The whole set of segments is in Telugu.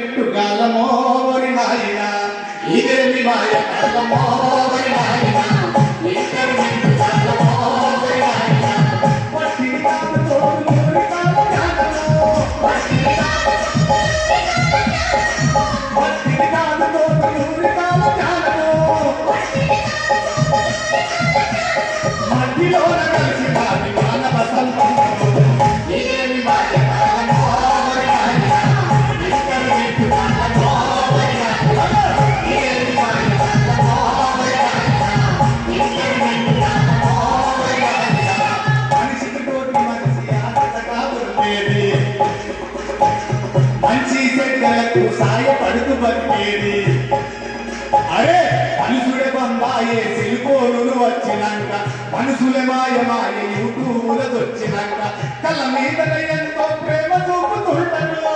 పెట్టు నాయన. ఇదేమి మాయ కాలమో నాయన. ఇద్దరు నాయన. కలిసి మానవ సంబంధము. ఇదేమి మాయ చెడ్డలకు పడుకు బతికేది అరే మనుషుడే బంబాయే సిలికోనులు వచ్చినాక మనుషులే మాయ మాయమాయ యూట్యూబులది వచ్చినాక కళ్ళ మీద ఎంతో ప్రేమ చూపుతుంటారు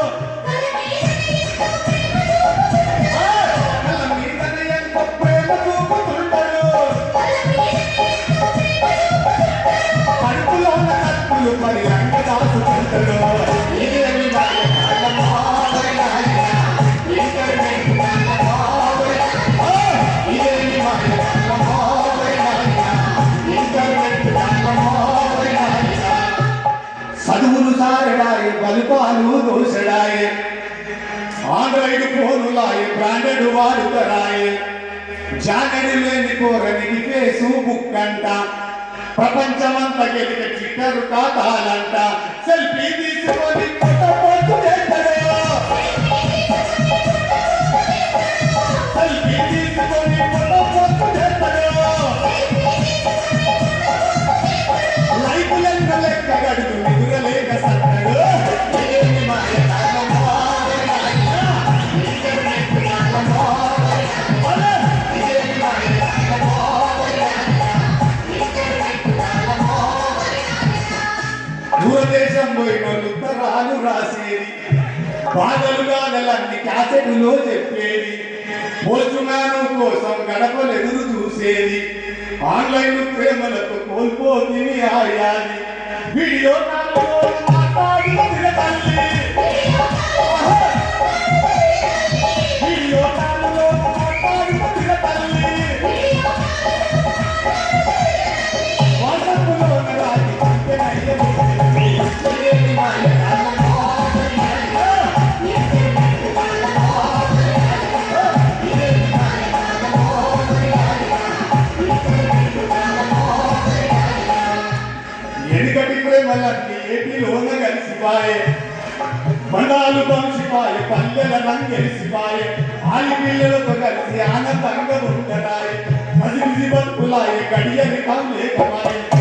పడుకులో ఉన్న కత్తులు మరి రంగ దాచుకుంటాడు చదువులు సారడాయి బలుపాలు దోసడాయి ఆండ్రాయిడ్ ఫోనులాయి బ్రాండెడ్ వాడుతరాయి. జానడి లేని కోరని కోరనికి ఫేస్బుక్ అంట ప్రపంచమంతా గెలిక ట్విట్టర్ ఖాతాలంట సెల్ఫీ తీసుకొని ఫోటో పోస్ట్ రాసేది. బాధలుగా నెలన్ని క్యాసెట్లో చెప్పేది. పోస్టుమ్యాన్ కోసం గడపలు ఎదురు చూసేది. ఆన్లైన్ ప్రేమలతో కోల్పోతుంది ఆయాది వీడియో ఎనుకటి ప్రేమలన్నీ ఏపీలోన కలిసిపాయే మండాలు పంచిపాయే పల్లెల రంగెలిసిపాయే ఆలి పిల్లలతో కలిసి ఆనందంగా ఉండరాయే మది బిజి బతుకులాయే గడియని లేకపాయే శతాబ్దపు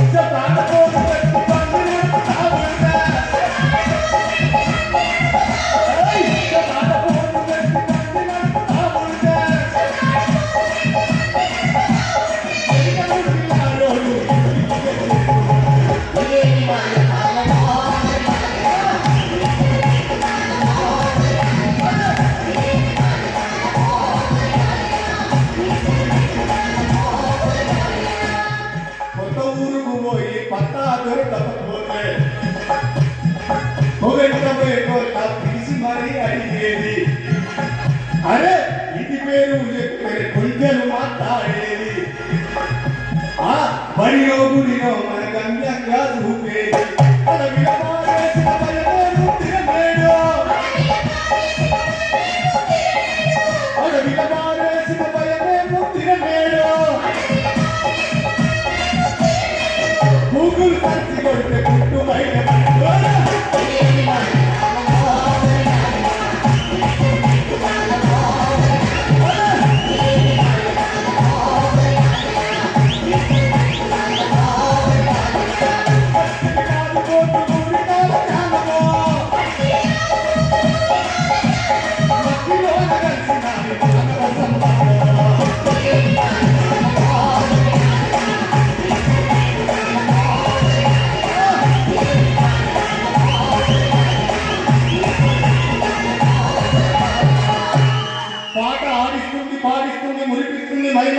పొగెట్టబోయే కోట పిలిచి మరీ అడిగేది. అరే ఇది పేరు చెప్పే కొంచెలు మాట్లాడేది. ఆ బడిలో గుడిలో మన గమ్యంగా చూపేది అడవిలో మారేసిన భయమేను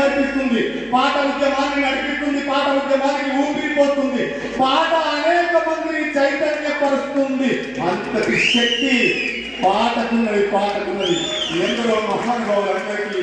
నడిపిస్తుంది. పాట ఉద్యమాన్ని నడిపిస్తుంది. పాట ఉద్యమానికి ఊపిరిపోతుంది. పాట అనేక మందిని చైతన్యపరుస్తుంది. అంతటి శక్తి పాటకున్నది పాటకున్నది ఎందరో మహానుభావులందరికీ